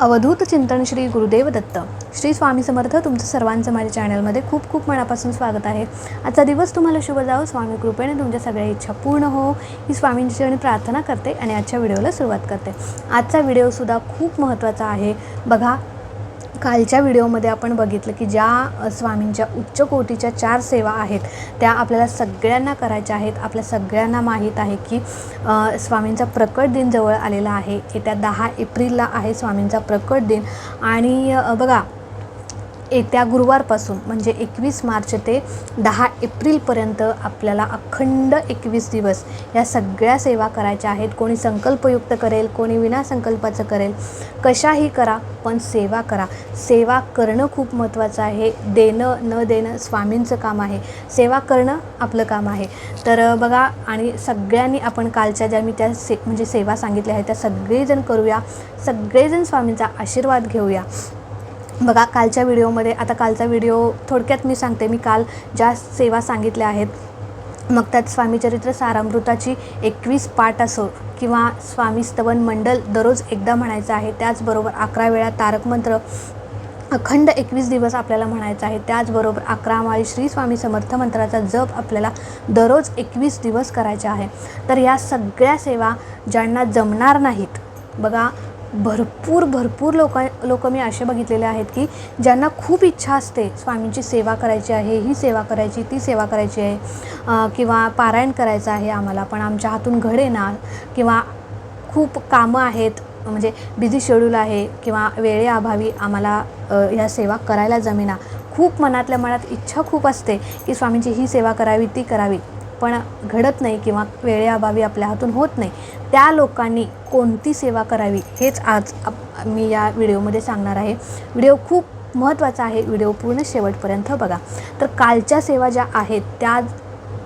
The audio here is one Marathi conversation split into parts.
अवधूत चिंतन श्री गुरुदेव दत्त. श्री स्वामी समर्थ तुमचं सर्वांचं माझ्या चॅनलमध्ये खूप खूप मनापासून स्वागत आहे. आजचा दिवस तुम्हाला शुभ जाओ स्वामी कृपेने तुमच्या सगळ्या इच्छा पूर्ण हो. ही स्वामींची आणि प्रार्थना करते आणि आजच्या व्हिडिओला सुरुवात करते. आजचा व्हिडिओसुद्धा खूप महत्त्वाचा आहे. बघा कालच्या व्हिडिओमध्ये आपण बघितलं की ज्या स्वामींच्या उच्च कोटीच्या चार सेवा आहेत त्या आपल्याला सगळ्यांना करायच्या आहेत. आपल्या सगळ्यांना माहीत आहे की स्वामींचा प्रकट दिन जवळ आलेला आहे. येत्या दहा एप्रिलला आहे स्वामींचा प्रकट दिन. आणि बघा येत्या गुरुवारपासून म्हणजे एकवीस मार्च ते दहा एप्रिलपर्यंत आपल्याला अखंड एकवीस दिवस या सगळ्या सेवा करायच्या आहेत. कोणी संकल्पयुक्त करेल कोणी विना संकल्पाचं करेल. कशाही करा पण सेवा करा. सेवा करणं खूप महत्त्वाचं आहे. देणं न देणं स्वामींचं काम आहे. सेवा करणं आपलं काम आहे. तर बघा आणि सगळ्यांनी आपण कालच्या ज्या मी त्या से म्हणजे सेवा सांगितल्या आहेत त्या सगळेजण करूया. सगळेजण स्वामींचा आशीर्वाद घेऊया. बघा कालच्या व्हिडिओमध्ये आता कालचा व्हिडिओ थोडक्यात मी सांगते. मी काल ज्या सेवा सांगितल्या आहेत मग त्यात स्वामीचरित्र सारामृताची एकवीस पाठ असो किंवा स्वामी स्तवन मंडल दररोज एकदा म्हणायचं आहे त्याचबरोबर अकरा वेळा तारक मंत्र अखंड एकवीस दिवस आपल्याला म्हणायचं आहे त्याचबरोबर अकरा माळी श्री स्वामी समर्थ मंत्राचा जप आपल्याला दररोज एकवीस दिवस करायचा आहे. तर या सगळ्या सेवा ज्यांना जमणार नाहीत बघा भरपूर भरपूर लोक लोक मी असे बघितलेले आहेत की ज्यांना खूप इच्छा असते स्वामींची सेवा करायची आहे ही सेवा करायची ती सेवा करायची आहे किंवा पारायण करायचं आहे आम्हाला पण आमच्या हातून घडेना किंवा खूप कामं आहेत म्हणजे बिझी शेड्यूल आहे किंवा वेळेअभावी आम्हाला ह्या सेवा करायला जमेना खूप मनातल्या मनात इच्छा खूप असते की स्वामींची ही सेवा करावी ती करावी. पण घडत नाही किंवा वेळेअभावी आपल्या हातून होत नाही. त्या लोकांनी कोणती सेवा करावी हेच आज आप मी या व्हिडिओमध्ये सांगणार आहे. व्हिडिओ खूप महत्त्वाचा आहे. व्हिडिओ पूर्ण शेवटपर्यंत बघा. तर कालच्या सेवा ज्या आहेत त्या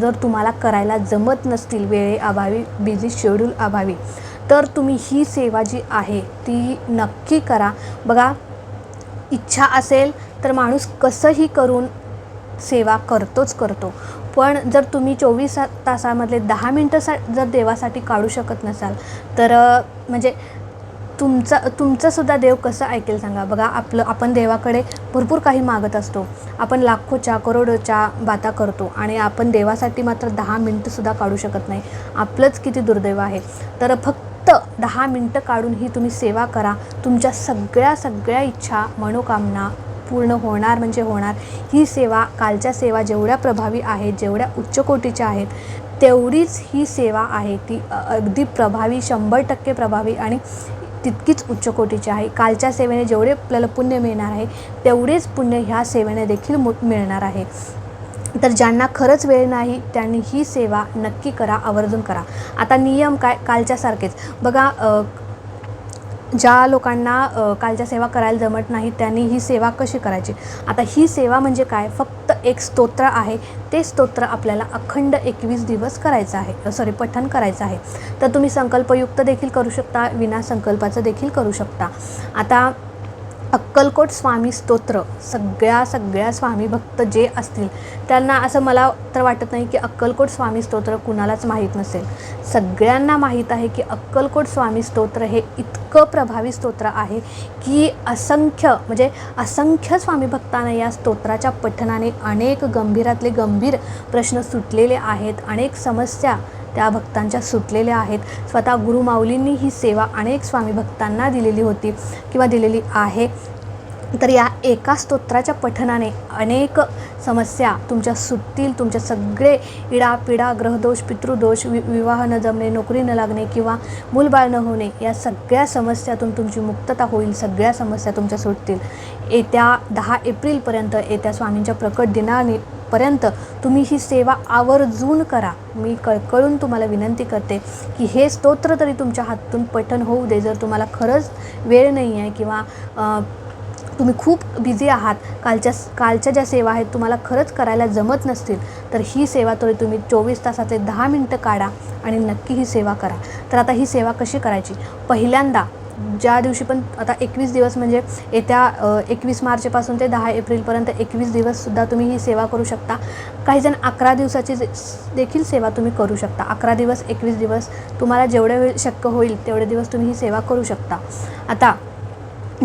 जर तुम्हाला करायला जमत नसतील वेळेअभावी बिझी शेड्यूल अभावी तर तुम्ही ही सेवा जी आहे ती नक्की करा. बघा इच्छा असेल तर माणूस कसंही करून सेवा करतोच करतो. पण जर तुम्ही चोवीस तासामधले दहा मिनटं सा जर देवासाठी काढू शकत नसाल तर म्हणजे तुमचा तुमचंसुद्धा देव कसं ऐकेल सांगा? बघा आपलं आपण देवाकडे भरपूर काही मागत असतो. आपण लाखोच्या करोडोच्या बाता करतो आणि आपण देवासाठी मात्र दहा मिनटंसुद्धा काढू शकत नाही. आपलंच किती दुर्दैव आहे. तर फक्त दहा मिनटं काढून ही तुम्ही सेवा करा. तुमच्या सगळ्या सगळ्या इच्छा मनोकामना पूर्ण होणार म्हणजे होणार. ही सेवा कालच्या सेवा जेवढ्या प्रभावी आहेत जेवढ्या उच्च कोटीच्या आहेत तेवढीच ही सेवा आहे ती अगदी प्रभावी शंभर टक्के प्रभावी आणि तितकीच उच्च कोटीची आहे. कालच्या सेवेने जेवढे आपल्याला पुण्य मिळणार आहे तेवढेच पुण्य ह्या सेवेने देखील मिळणार आहे. तर ज्यांना खरंच वेळ नाही त्यांनी ही सेवा नक्की करा आवर्जून करा. आता नियम काय? कालच्यासारखेच. बघा ज्या लोकांना कालच्या सेवा करायला जमत नाही त्यांनी ही सेवा कशी करायची? आता ही सेवा म्हणजे काय? फक्त एक स्तोत्र आहे. ते स्तोत्र आपल्याला अखंड एकवीस दिवस करायचं आहे. सॉरी पठण करायचं आहे. तर तुम्ही संकल्पयुक्त देखील करू शकता विना संकल्पाचं देखील करू शकता. आता अक्कलकोट स्वामी स्तोत्र. सगळ्या सगळ्या स्वामी भक्त जे असतील त्यांना असं मला तर वाटत नाही की अक्कलकोट स्वामी स्तोत्र कुणालाच माहीत नसेल. सगळ्यांना माहीत आहे की अक्कलकोट स्वामी स्तोत्र हे इतकं प्रभावी स्तोत्र आहे की असंख्य म्हणजे असंख्य स्वामी भक्तांना या स्तोत्राच्या पठणाने अनेक गंभीरातले गंभीर प्रश्न सुटलेले आहेत अनेक समस्या त्या भक्तांच्या सुटलेल्या आहेत. स्वतः गुरुमाऊलींनी ही सेवा अनेक स्वामी भक्तांना दिलेली होती किंवा दिलेली आहे. तर या एका स्तोत्राच्या पठनाने अनेक समस्या तुमच्या सुटतील. तुमच्या सगळे इडा पिडा ग्रहदोष पितृदोष वि विवाह न जमणे नोकरी न लागणे किंवा मूलबाळ न होणे या सगळ्या समस्यातून तुमची मुक्तता होईल. सगळ्या समस्या तुमच्या सुटतील. येत्या दहा एप्रिलपर्यंत येत्या स्वामींच्या प्रकट दिनाने पर्यंत तुम्ही ही सेवा आवर्जून करा. मी कळकळून तुम्हाला विनंती करते की हे स्तोत्र तरी तुमच्या हातून पठण होऊ दे. जर तुम्हाला खरंच वेळ नाही आहे किंवा तुम्ही खूप बिझी आहात कालच्या कालच्या ज्या सेवा आहेत तुम्हाला खरंच करायला जमत नसतील तर ही सेवा तरी तुम्ही चोवीस तासातले दहा मिनटं काढा आणि नक्की ही सेवा करा. तर आता ही सेवा कशी करायची? पहिल्यांदा ज्या दिवशी पण आता एकवीस दिवस म्हणजे येत्या एकवीस मार्चपासून ते दहा एप्रिलपर्यंत एकवीस दिवससुद्धा तुम्ही ही सेवा करू शकता. काहीजण अकरा दिवसाची जे- देखील सेवा तुम्ही करू शकता. अकरा दिवस एकवीस दिवस तुम्हाला जेवढे वेळ शक्य होईल तेवढे दिवस तुम्ही ही सेवा करू शकता. आता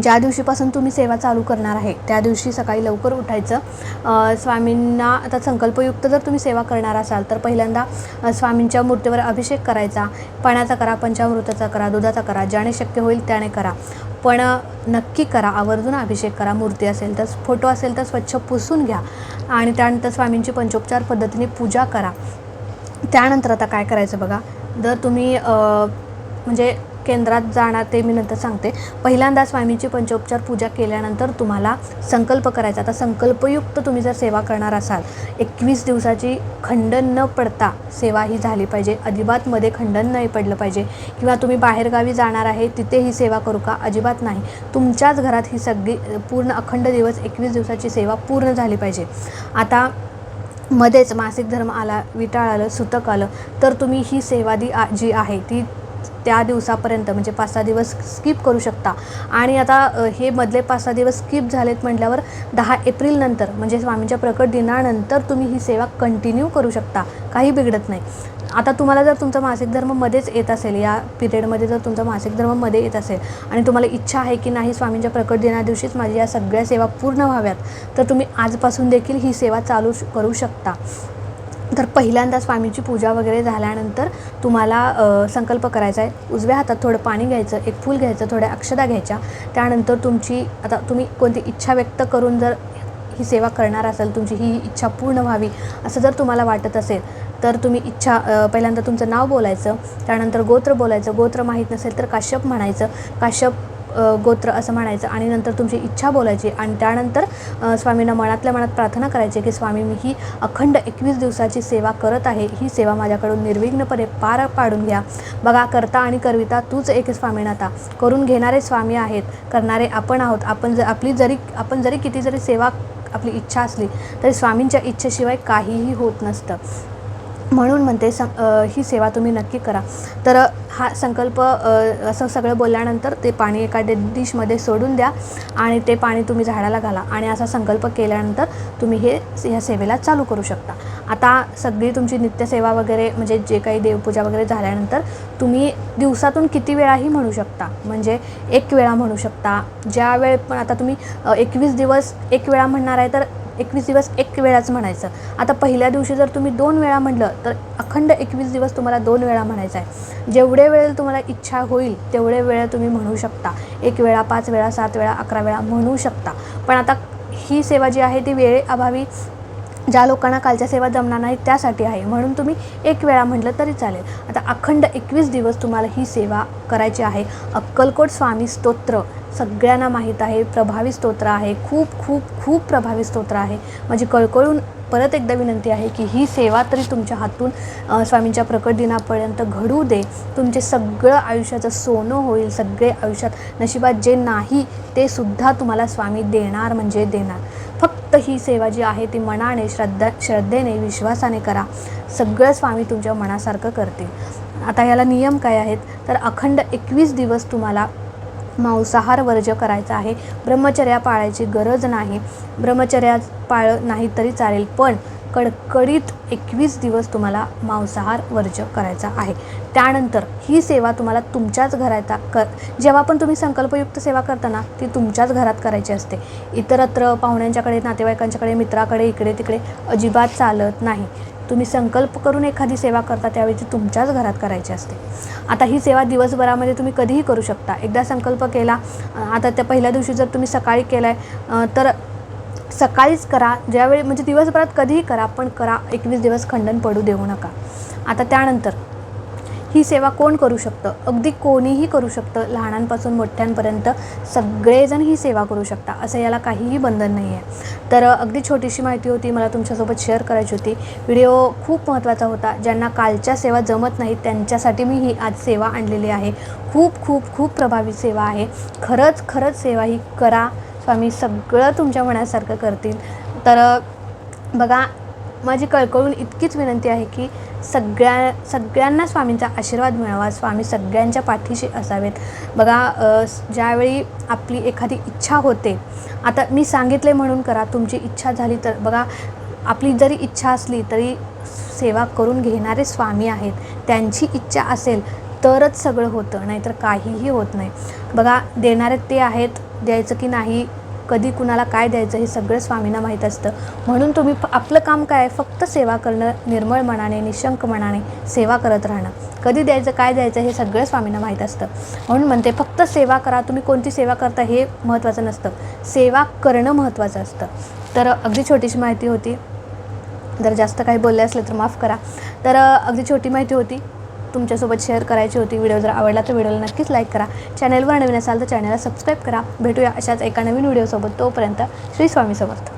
ज्या दिवशीपासून तुम्ही सेवा चालू करणार आहे त्या दिवशी सकाळी लवकर उठायचं. स्वामींना आता संकल्पयुक्त जर तुम्ही सेवा करणार असाल तर पहिल्यांदा स्वामींच्या मूर्तीवर अभिषेक करायचा. पाण्याचा करा पंचामृताचा करा दुधाचा करा ज्याने शक्य होईल त्याने करा. पण नक्की करा आवर्जून अभिषेक करा. मूर्ती असेल तर फोटो असेल तर स्वच्छ पुसून घ्या. आणि त्यानंतर स्वामींची पंचोपचार पद्धतीने पूजा करा. त्यानंतर आता काय करायचं बघा? जर तुम्ही म्हणजे केंद्रात जाणार ते मी नंतर सांगते. पहिल्यांदा स्वामींची पंचोपचार पूजा केल्यानंतर तुम्हाला संकल्प करायचा. आता संकल्पयुक्त तुम्ही जर सेवा करणार असाल एकवीस दिवसाची खंडन न पडता सेवा ही झाली पाहिजे. अजिबातमध्ये खंडन नाही पडलं पाहिजे. किंवा तुम्ही बाहेरगावी जाणार आहे तिथे ही सेवा करू का? अजिबात नाही. तुमच्याच घरात ही सगळी पूर्ण अखंड दिवस एकवीस दिवसाची सेवा पूर्ण झाली पाहिजे. आता मध्येच मासिक धर्म आला विटाळ आलं सुतक आलं तर तुम्ही ही सेवा दी आ जी आहे ती त्या दिवसापर्यंत म्हणजे पाच सहा दिवस स्किप करू शकता. आणि आता हे मधले पाच सहा दिवस स्किप झालेत म्हटल्यावर दहा एप्रिलनंतर म्हणजे स्वामींच्या प्रकट दिनानंतर तुम्ही ही सेवा कंटिन्यू करू शकता. काही बिघडत नाही. आता तुम्हाला जर तुमचा मासिक धर्म मध्येच येत असेल या पिरियडमध्ये जर तुमचा मासिक धर्ममध्ये येत असेल आणि तुम्हाला इच्छा आहे की नाही स्वामींच्या प्रकट दिना दिवशीच माझ्या या सगळ्या सेवा पूर्ण व्हाव्यात तर तुम्ही आजपासून देखील ही सेवा चालू श- करू शकता. तर पहिल्यांदा स्वामीची पूजा वगैरे झाल्यानंतर तुम्हाला संकल्प करायचा आहे. उजव्या हातात थोडं पाणी घ्यायचं एक फूल घ्यायचं थोड्या अक्षदा घ्यायच्या. त्यानंतर तुमची आता तुम्ही कोणती इच्छा व्यक्त करून जर ही सेवा करणार असाल तुमची ही इच्छा पूर्ण व्हावी असं जर तुम्हाला वाटत असेल तर तुम्ही इच्छा पहिल्यांदा तुमचं नाव बोलायचं त्यानंतर गोत्र बोलायचं गोत्र माहीत नसेल तर काश्यप म्हणायचं. काश्यप गोत्र असं म्हणायचं आणि नंतर तुमची इच्छा बोलायची आणि त्यानंतर स्वामींना मनातल्या मनात प्रार्थना करायची की स्वामी मी ही अखंड एकवीस दिवसाची सेवा करत आहे. ही सेवा माझ्याकडून निर्विघ्नपणे पार पाडून घ्या. बघा करता आणि करविता तूच एक स्वामीनाथा. करून घेणारे स्वामी आहेत. करणारे आपण आहोत. आपण जर आपली जरी आपण जरी किती जरी सेवा आपली इच्छा असली तरी स्वामींच्या इच्छेशिवाय काहीही होत नसतं. म्हणून म्हणते सं ही सेवा तुम्ही नक्की करा. तर हा संकल्प असं सगळं बोलल्यानंतर ते पाणी एका डिशमध्ये सोडून द्या आणि ते पाणी तुम्ही झाडाला घाला आणि असा संकल्प केल्यानंतर तुम्ही हे ह्या सेवेला चालू करू शकता. आता सगळी तुमची नित्यसेवा वगैरे म्हणजे जे काही देवपूजा वगैरे झाल्यानंतर तुम्ही दिवसातून किती वेळाही म्हणू शकता. म्हणजे एक वेळा म्हणू शकता. ज्या वेळ पण आता तुम्ही एकवीस दिवस एक वेळा म्हणणार आहे तर एकवीस दिवस एक वेळाच म्हणायचं. आता पहिल्या दिवशी जर तुम्ही दोन वेळा म्हटलं तर अखंड एकवीस दिवस तुम्हाला दोन वेळा म्हणायचं आहे. जेवढे वेळेल तुम्हाला इच्छा होईल तेवढे वेळ तुम्ही म्हणू शकता. एक वेळा पाच वेळा सात वेळा अकरा वेळा म्हणू शकता. पण आता ही सेवा जी आहे ती वेळेअभावी ज्या लोकांना कालच्या सेवा जमणार नाही त्यासाठी आहे. म्हणून तुम्ही एक वेळा म्हटलं तरी चालेल. आता अखंड एकवीस दिवस तुम्हाला ही सेवा करायची आहे. अक्कलकोट स्वामी स्तोत्र सगळ्यांना माहीत आहे. प्रभावी स्तोत्र आहे. खूप खूप खूप प्रभावी स्तोत्र आहे. माझी कळकळून परत एकदा विनंती आहे की ही सेवा तरी तुमच्या हातून स्वामींच्या प्रकट दिनापर्यंत घडू दे. तुमचे सगळं आयुष्याचं सोनं होईल सगळे आयुष्यात नशिबात जे नाही ते सुद्धा तुम्हाला स्वामी देणार म्हणजे देणार. फक्त ही सेवा जी आहे ती मनाने श्रद्धा श्रद्धेने विश्वासाने करा. सगळं स्वामी तुमच्या मनासारखं करतील. आता याला नियम काय आहेत? तर अखंड एकवीस दिवस तुम्हाला मांसाहार वर्ज करायचा आहे. ब्रह्मचर्या पाळायची गरज नाही. ब्रह्मचर्या पाळ नाही तरी चालेल पण कडकडीत एकवीस दिवस तुम्हाला मांसाहार वर्ज करायचा आहे. त्यानंतर ही सेवा तुम्हाला तुमच्याच घराचा कर जेव्हा पण तुम्ही संकल्पयुक्त सेवा करताना ती तुमच्याच घरात करायची असते. इतरत्र पाहुण्यांच्याकडे नातेवाईकांच्याकडे मित्राकडे इकडे तिकडे अजिबात चालत नाही. तुम्ही संकल्प करून एखादी सेवा करता त्यावेळी ती तुमच्याच घरात करायची असते. आता ही सेवा दिवसभरामध्ये तुम्ही कधीही करू शकता. एकदा संकल्प केला आता त्या पहिल्या दिवशी जर तुम्ही सकाळी केला आहे तर सकाळीच करा. ज्यावेळी म्हणजे दिवसभरात कधीही करा पण करा. एकवीस दिवस खंडन पडू देऊ नका. आता त्यानंतर ही सेवा कोण करू शकतं? अगदी कोणीही करू शकतं. लहानांपासून मोठ्यांपर्यंत सगळेजण ही सेवा करू शकता असं याला काहीही बंधन नाही आहे. तर अगदी छोटीशी माहिती होती मला तुमच्यासोबत शेअर करायची होती. व्हिडिओ खूप महत्त्वाचा होता ज्यांना कालच्या सेवा जमत नाहीत त्यांच्यासाठी मी ही आज सेवा आणलेली आहे. खूप खूप खूप प्रभावी सेवा आहे. खरंच खरंच सेवा ही करा. स्वामी सगळं तुमच्या मनासारखं करतील. तर बघा माझी कळकळून इतकीच विनंती आहे की सगळ्या सगळ्यांना स्वामींचा आशीर्वाद मिळावा स्वामी सगळ्यांच्या पाठीशी असावेत. बघा ज्यावेळी आपली एखादी इच्छा होते आता मी सांगितले म्हणून करा तुमची इच्छा झाली तर बघा आपली जरी इच्छा असली तरी सेवा करून घेणारे स्वामी आहेत त्यांची इच्छा असेल तरच सगळं होतं नाहीतर काहीही होत नाही. बघा देणारे ते आहेत द्यायचं की नाही कधी कुणाला काय द्यायचं हे सगळं स्वामींना माहीत असतं. म्हणून तुम्ही आपलं काम काय आहे? फक्त सेवा करणं निर्मळ मनाने निशंक मनाने सेवा करत राहणं. कधी द्यायचं काय द्यायचं हे सगळं स्वामींना माहीत असतं. म्हणून म्हणते फक्त सेवा करा. तुम्ही कोणती सेवा करता हे महत्त्वाचं नसतं. सेवा करणं महत्त्वाचं असतं. तर अगदी छोटीशी माहिती होती. जर जास्त काही बोलले असले तर माफ करा. तर अगदी छोटी माहिती होती. तुमच्यासोबत शेअर करायची होती. व्हिडिओ जर आवडला तर व्हिडिओला नक्कीच लाईक करा. चॅनलवर नवीन असाल तर चॅनलला सबस्क्राईब करा. भेटूया अशाच एका नवीन व्हिडिओसोबत तोपर्यंत श्री स्वामी समर्थ.